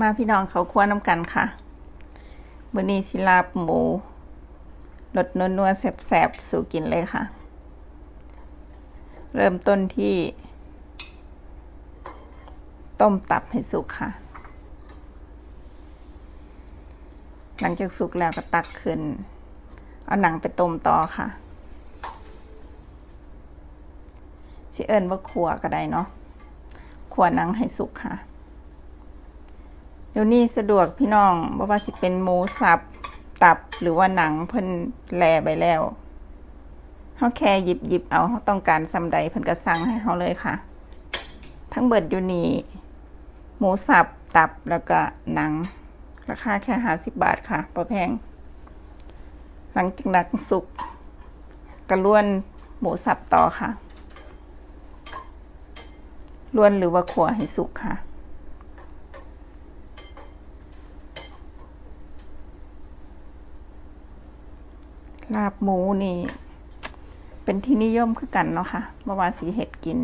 มาพี่น้องเขาครัวน้ำกันค่ะมื้อนี้สิลาบหมูรสนัวๆแซ่บๆสู่กินเลยค่ะ เริ่มต้นที่ ต้มตับให้สุกค่ะ หลังจากสุกแล้วก็ตักขึ้น เอาหนังไปต้มต่อค่ะสิเอิญว่าขัวก็ได้เนาะขัวหนังให้สุกค่ะ เดี๋ยวนี้สะดวกพี่น้องบ่ว่าสิเป็นหมูสับตับหรือว่าหนังเพิ่นแลไปแล้วเฮาแค่หยิบหยิบเอาเฮาต้องการซำใดเพิ่นก็สั่งให้เฮาเลยค่ะ ทั้งเบิดอยู่นี่หมูสับตับแล้วก็หนัง ราคาแค่50บบาทค่ะบ่แพง หลังจากนังสุกก็ล้วนหมูสับต่อค่ะล้วนหรือว่าขัวให้สุกค่ะ ลาบหมูนี่ เป็นที่นิยมคือกันเนาะค่ะเมื่อวานสีเห็ดกิน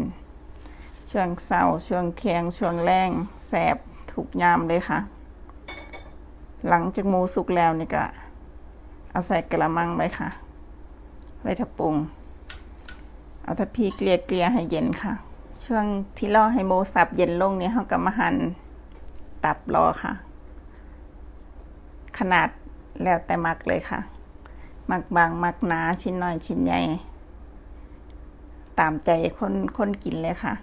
ช่วงเสาร์ช่วงเคียง ช่วงแรงแสบถูกยามเลยค่ะ หลังจากหมูสุกแล้วนี่ก็เอาใส่กระมังไว้ค่ะไว้ทับปรุง เอาทัพพีเกลี่ยเกลี่ยให้เย็นค่ะ ช่วงที่รอให้หมูสับเย็นลงเนี่ยเขาก็มาหั่นตับรอค่ะ ขนาดแล้วแต่มักเลยค่ะ มักบางมักหนาชิ้นน้อยชิ้นใหญ่ ตามใจคนคนกินเลยค่ะ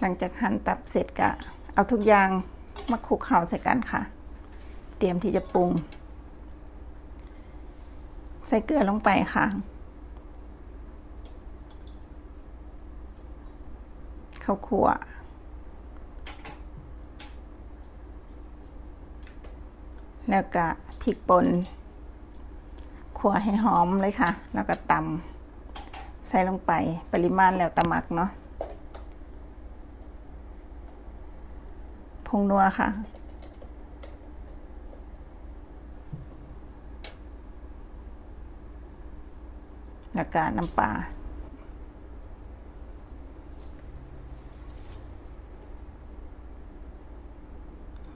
หลังจากหั่นตับเสร็จก็เอาทุกอย่างมาคลุกเคล้าใส่กันค่ะ เตรียมที่จะปรุง ใส่เกลือลงไปค่ะข้าวคั่วแล้วก็พริกป่น ขั่วให้หอมเลยค่ะ แล้วก็ตำใส่ลงไปปริมาณแล้วตะมักเนาะพงนัวค่ะ แล้วก็น้ำปลา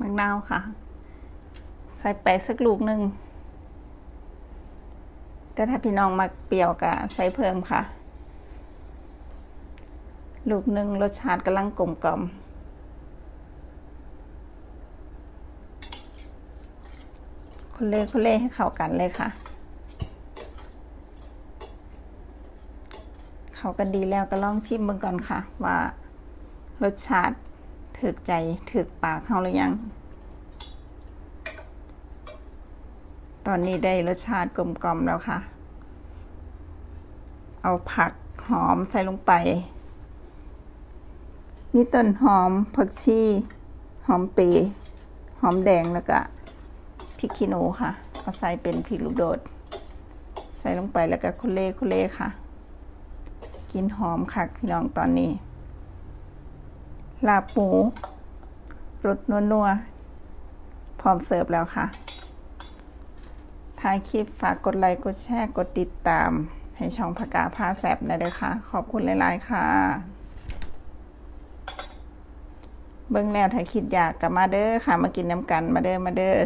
มะนาวค่ะ ใส่ไปสักลูกหนึ่ง แต่ถ้าพี่น้องมาเปรี้ยวก็ใส่เพิ่มค่ะ ลูกหนึ่งรสชาติกำลังกลมกล่อมคนเล่คนเล่ให้เข้ากันเลยค่ะ เข้ากันดีแล้วก็ลองชิมเบิ่งก่อนค่ะ ว่ารสชาติถึกใจถึกปากเขาหรือยัง ตอนนี้ได้รสชาติกลมกล่อมแล้วค่ะ เอาผักหอมใส่ลงไป มีต้นหอมผักชี หอมเปรย์หอมแดงแล้วก็พริกขี้หนูค่ะ เอาใส่เป็นพริกลูกโดด ใส่ลงไปแล้วก็คนเล่คนเล่ค่ะ กินหอมคักพี่น้องตอนนี้ ลาบหมูรสนัวๆพร้อมเสิร์ฟแล้วค่ะ ท้ายคลิปฝากกดไลค์กดแชร์กดติดตาม ให้ช่องพกาพาแสบนะเด้อค่ะ ขอบคุณหลายๆค่ะ เบิ่งแล้วถ้าคิดอยากกลับมาเด้อค่ะ มากินน้ำกันมาเด้อมาเด้อ